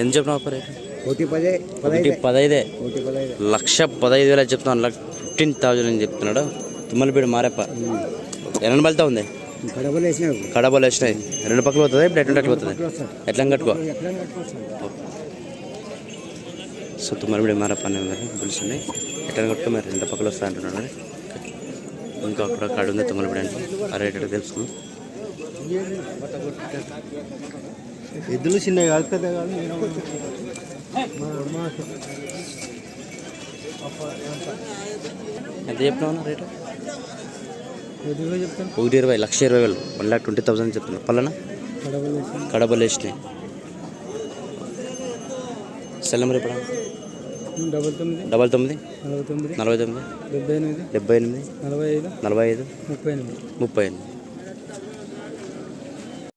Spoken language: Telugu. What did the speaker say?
ఎంత చెప్పినావు రేటు? ఒకటి పదే ఒకటి పదైదే. లక్ష పదహైదు వేలు చెప్తున్నాను లక్ష ఫిఫ్టీన్ థౌజండ్ అని చెప్తున్నాడు. తుమ్మలపేడు మారేప్ప. ఎన్ని బలితా ఉంది? కడబలు వచ్చినాయి రెండు పక్కలు పోతుంది? ఇప్పుడు ఎట్లా ఎట్లా పోతుంది? ఎట్లా కట్టుకో. సో తుమ్మలపేడు మారేప్ప అనే మరి పిలుచుండి ఎట్లా కట్టుకో మరి రెండు పక్కలు వస్తా అంటున్నాడు ఇంకా అక్కడ కాడు ఉంది తుమ్మలపేడు అంటే. ఆ రేట్ ఎట్లా తెలుసుకుందాం ఎద్దులు చిన్నవి కాదు పెద్ద కాదు. ఎంత చెప్పినావు రేటు? ఒకటి ఇరవై లక్ష ఇరవై వేలు. వన్ ల్యాక్ ట్వంటీ థౌసండ్ చెప్తున్నా పల్లన? గడపలు వేసి కడబలు వేసినాయి సెల్లం రేపడా డబల్ తొమ్మిది. డబల్ తొమ్మిది. నలభై తొమ్మిది. నలభై తొమ్మిది. డెబ్బై ఎనిమిది. డెబ్బై ఎనిమిది నలభై ఐదు. నలభై ఐదు. ముప్పై ఎనిమిది. ముప్పై ఎనిమిది.